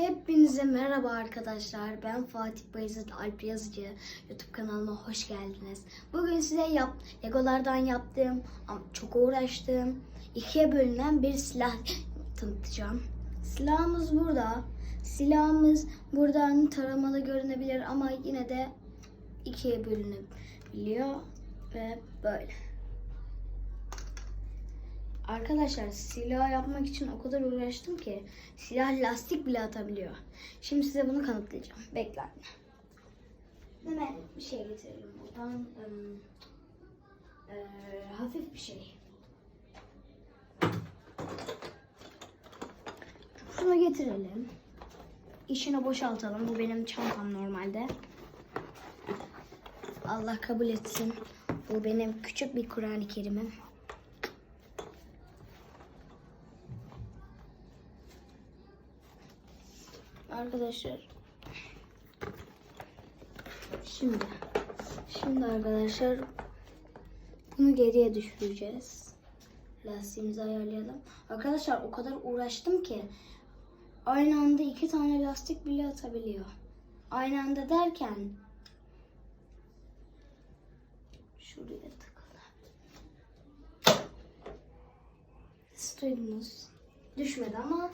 Hepinize merhaba arkadaşlar. Ben Fatih Bayezid Alp Yazıcı. YouTube kanalıma hoş geldiniz. Bugün size yap, Legolardan yaptığım ama çok uğraştığım ikiye bölünen bir silah tanıtacağım. Silahımız burada. Silahımız buradan taramalı görünebilir ama yine de ikiye bölünebiliyor ve böyle. Arkadaşlar silah yapmak için o kadar uğraştım ki silah lastik bile atabiliyor. Şimdi size bunu kanıtlayacağım. Bekleyin. Hemen bir şey getirelim buradan. Eee, hafif bir şey. Şunu getirelim. İçine boşaltalım. Bu benim çantam normalde. Allah kabul etsin. Bu benim küçük bir Kur'an-ı Kerim'im. Arkadaşlar şimdi şimdi arkadaşlar bunu geriye düşüreceğiz. Lastiğimizi ayarlayalım. Arkadaşlar o kadar uğraştım ki aynı anda iki tane lastik bile atabiliyor. Aynı anda derken şuraya. Siz duydunuz. Düşmedi ama